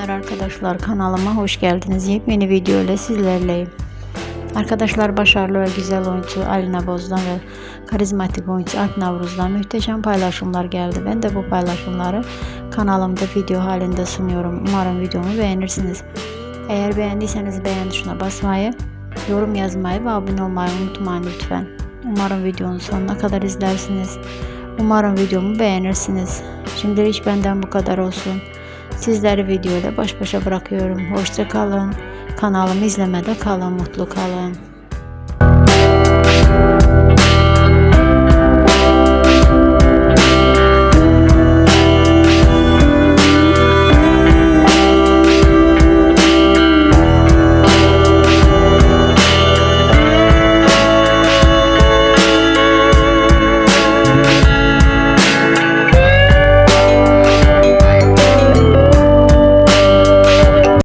günler arkadaşlar kanalıma hoş geldiniz. Yepyeni video ile sizlerleyim. Arkadaşlar başarılı ve güzel oyuncu Alina Boz'dan ve karizmatik oyuncu Alp Navruz'dan muhteşem paylaşımlar geldi. Ben de bu paylaşımları kanalımda video halinde sunuyorum. Umarım videomu beğenirsiniz. Eğer beğendiyseniz beğen tuşuna basmayı, yorum yazmayı ve abone olmayı unutmayın lütfen. Umarım videonun sonuna kadar izlersiniz. Umarım videomu beğenirsiniz. Şimdilik benden bu kadar olsun. Sizleri videoyla baş başa bırakıyorum. Hoşça kalın. Kanalımı izlemede kalın, mutlu kalın.